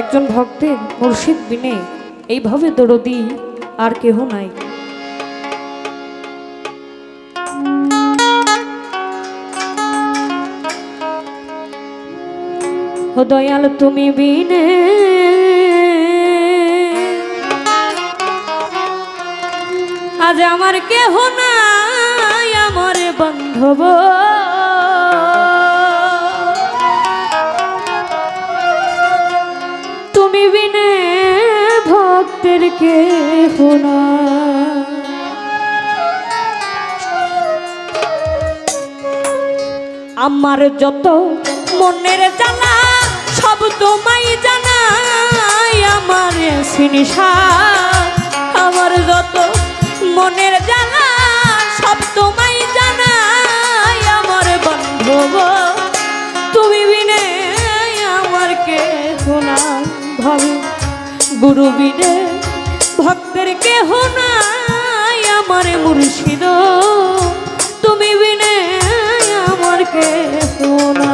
একজন ভক্তের মুর্শিদ বিনে এইভাবে দরদি আর কেহ নাই। দয়াল, তুমি বিনে আজ আমার কেহ নাই, আমার বান্ধব। ভক্তের কেহ না। আমার যত মনের জানা সব তোমায় জানাই আমার সিনিসা আমার যত মনের জানা সব তোমায় জানাই আমার বান্ধব। তুমি বিনে আমার কে শোনা ভাবে গুরু বিনে ভক্তের কেহ নাই আমার মুর্শিদ। তুমি বিনে আমার কে শোনা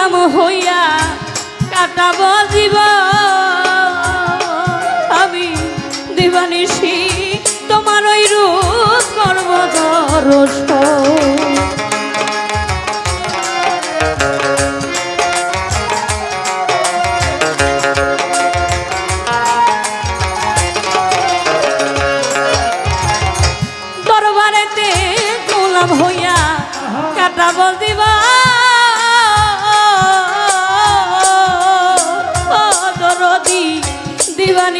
গুলাম হইয়া কাটাব জীব আমি দিবানিসি তোমার ওই রূপ করব দরস দরবারেতে গোলাম হইয়া কাটাব দিবা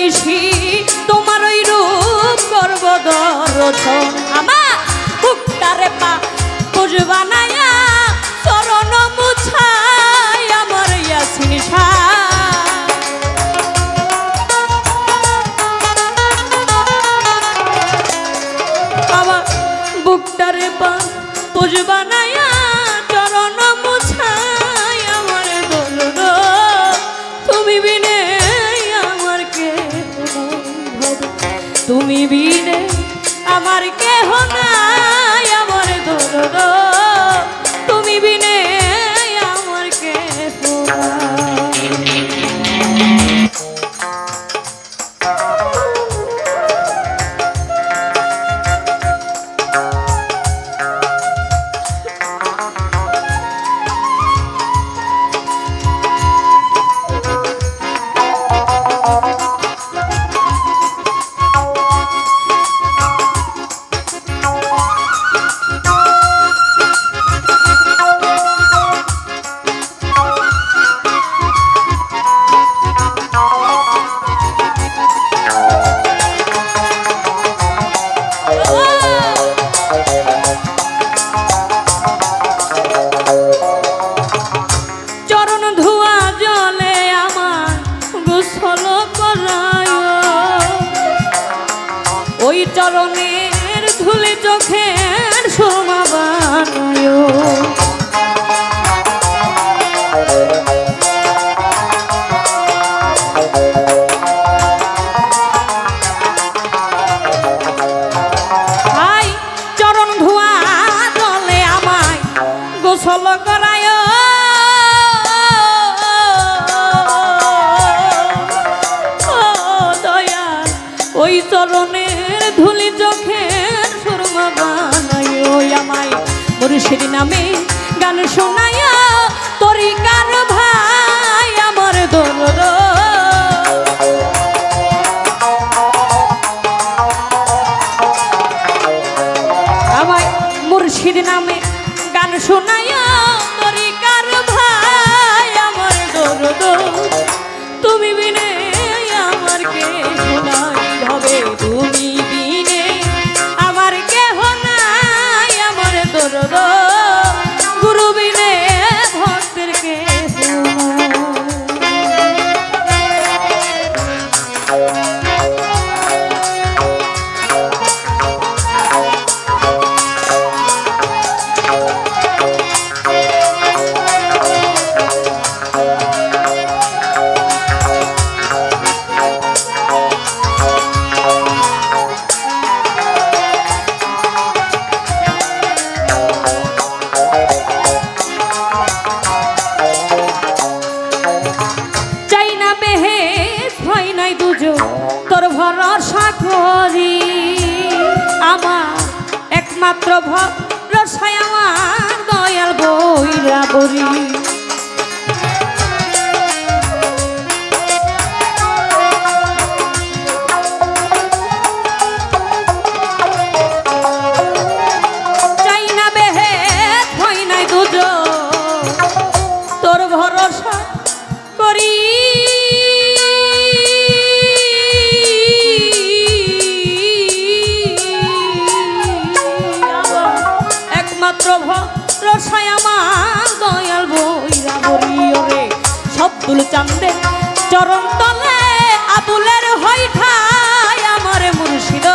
দিবানিসি তোমার ওই রূপ করব দর্শন আমার বুকটারে পা বানায়া চরণ বুকটারে পা আমার কেহ নাই। গোসল করায়। দয়া, ওই চরণের ধুলি চোখের সুরমা বানায় ওই আমায়। মুর্শিদ নামে গান শোনায়, তরিকার ভাই আমার দরদ। আমায় মুর্শিদ নামে গান শোনায় তরিকার ভাই আমার দুর্দ। তুমি বিনে ভরসায় আমার দয়াল বইরা বরি একমাত্র ভরসায় আমার দয়াল বইরা চরণ তলে আবুলের হই ঠাই আমার মুর্শিদ।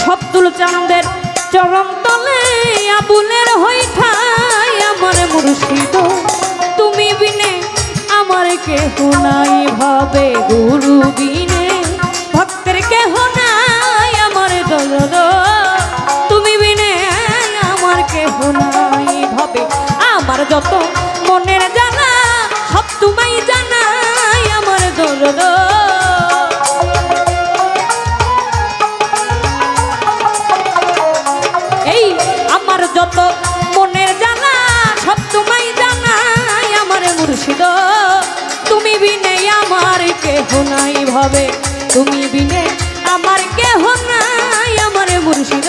সবদুল তলে আবুলের হই ঠাই আমার তুমি বিনে আমার কেহ নাই ভাবে গুরু আমার যত মনের জানা, সব তুমি জানাই আমার দরদ এই আমার যত মনের জানা, সব তোমায় জানাই আমার মুর্শিদ। তুমি বিনে আমার কেহ নাই ভাবে, তুমি বিনে আমার কেহ নাই আমার মুর্শিদ।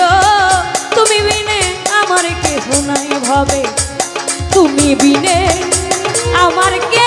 তুমি বিনে আমার কেহ নাই ভাবে। তুমি বিনে আমার কি